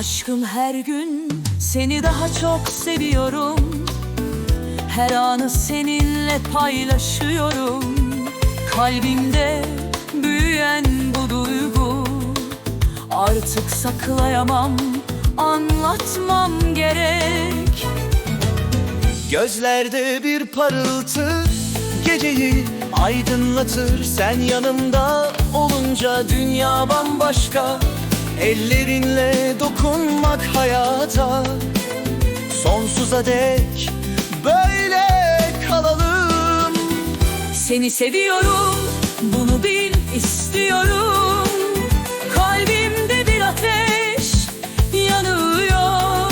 Aşkım her gün seni daha çok seviyorum. Her anı seninle paylaşıyorum. Kalbimde büyüyen bu duygu. Artık saklayamam, anlatmam gerek. Gözlerde bir parıltı Geceyi aydınlatır. Sen yanımda olunca dünya bambaşka Ellerinle dokunmak hayata. Sonsuza dek böyle kalalım. Seni seviyorum, bunu bil istiyorum. Kalbimde bir ateş yanıyor.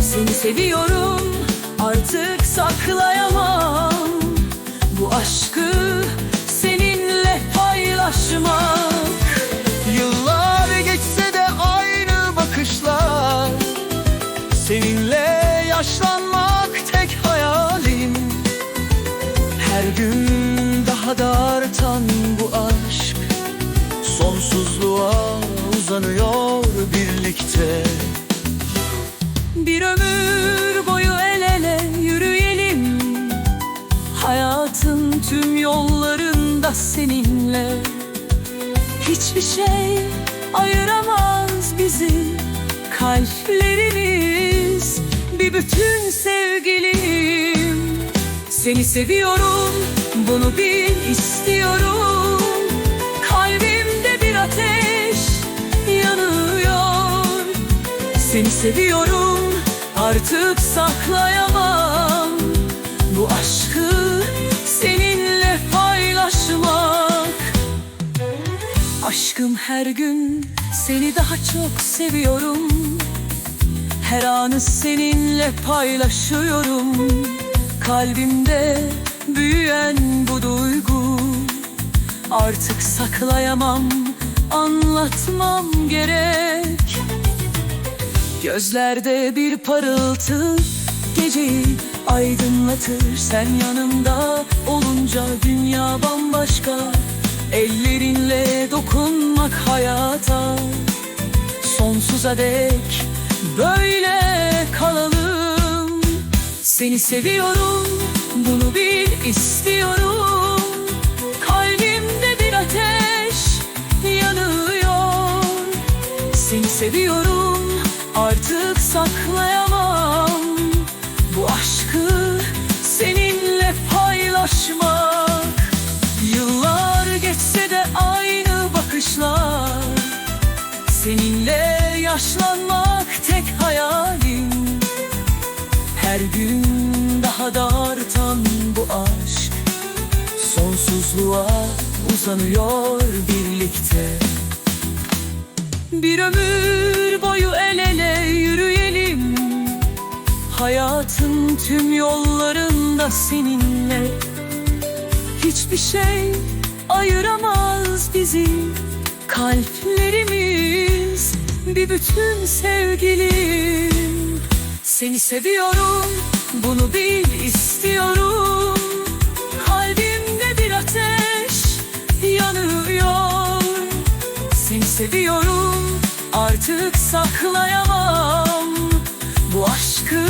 Seni seviyorum, artık saklayamam. Bu aşkı seninle paylaşmak Sonsuzluğa uzanıyor birlikte. Bir ömür boyu el ele yürüyelim. Hayatın tüm yollarında seninle. Hiçbir şey ayıramaz bizi Kalplerimiz bir bütün sevgilim. Seni seviyorum, bunu bil istiyorum seni seviyorum. Artık saklayamam. Bu aşkı seninle paylaşmak. Aşkım her gün seni daha çok seviyorum. Her anı seninle paylaşıyorum. Kalbimde büyüyen bu duygu. Artık saklayamam, anlatmam gerek Gözlerde bir parıltı Geceyi aydınlatır Sen yanımda olunca dünya bambaşka. Ellerinle dokunmak hayata Sonsuza dek böyle kalalım. Seni seviyorum bunu bil istiyorum. Kalbimde bir ateş yanıyor. Seni seviyorum artık saklayamam. Bu aşkı seninle paylaşmak. Yıllar geçse de aynı bakışlar. Seninle yaşlanmak tek hayalim. Her gün daha da artan bu aşk. Sonsuzluğa uzanıyor birlikte. Bir ömür Hayatın tüm yollarında seninle. Hiçbir şey ayıramaz bizi. Kalplerimiz bir bütün sevgilim. Seni seviyorum, bunu bil istiyorum. Kalbimde bir ateş yanıyor. Seni seviyorum artık saklayamam Bu aşkı